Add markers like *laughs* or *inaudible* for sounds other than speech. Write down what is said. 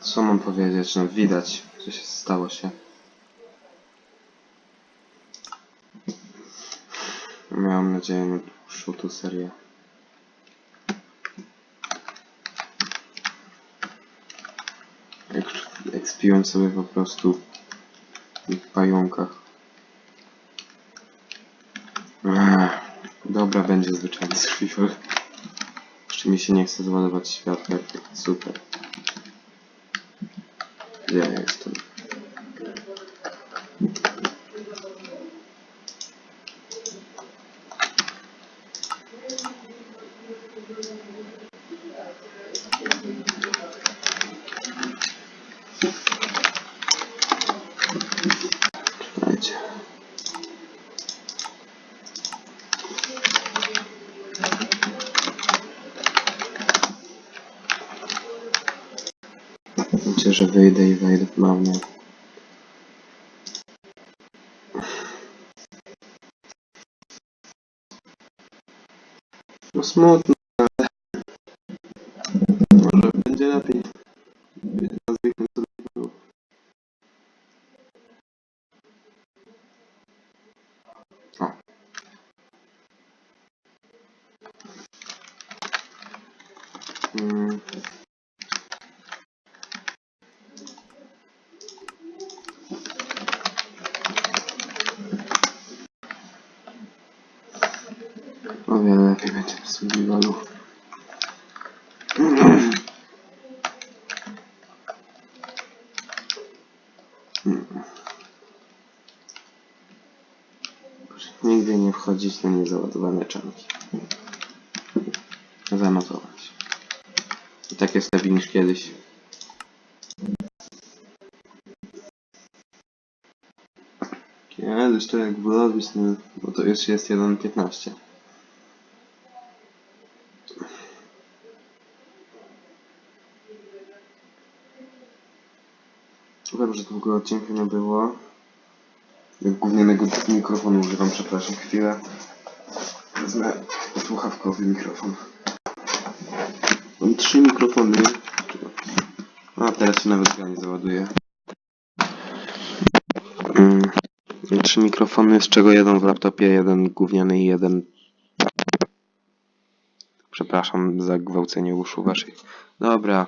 Co mam powiedzieć? No widać, co się stało się. Miałem nadzieję na dłuższą tu serię. Ekspiłem sobie po prostu w pająkach. Ech, dobra, będzie zwyczajny *laughs* survival. Jeszcze mi się nie chce załadować światła. Super. Реалістом. Thank you. Myślę, że wyjdę i wejdę ponownie. No smutno, ale może będzie lepiej. Nazwijmy. W survivalu. Nigdy nie wchodzić na niezaładowane czanki. Zanotować. I tak niż kiedyś. Kiedyś to jak no, bo to już jest 1.15. Wiem, że długo odcinka nie było. Jak gównianego mikrofonu używam, przepraszam chwilę. Wezmę słuchawkowy mikrofon. Mam trzy mikrofony. A teraz się nawet nie załaduje. Mm. Trzy mikrofony, z czego jeden w laptopie, jeden gówniany i jeden... Przepraszam za gwałcenie uszu waszych. Dobra,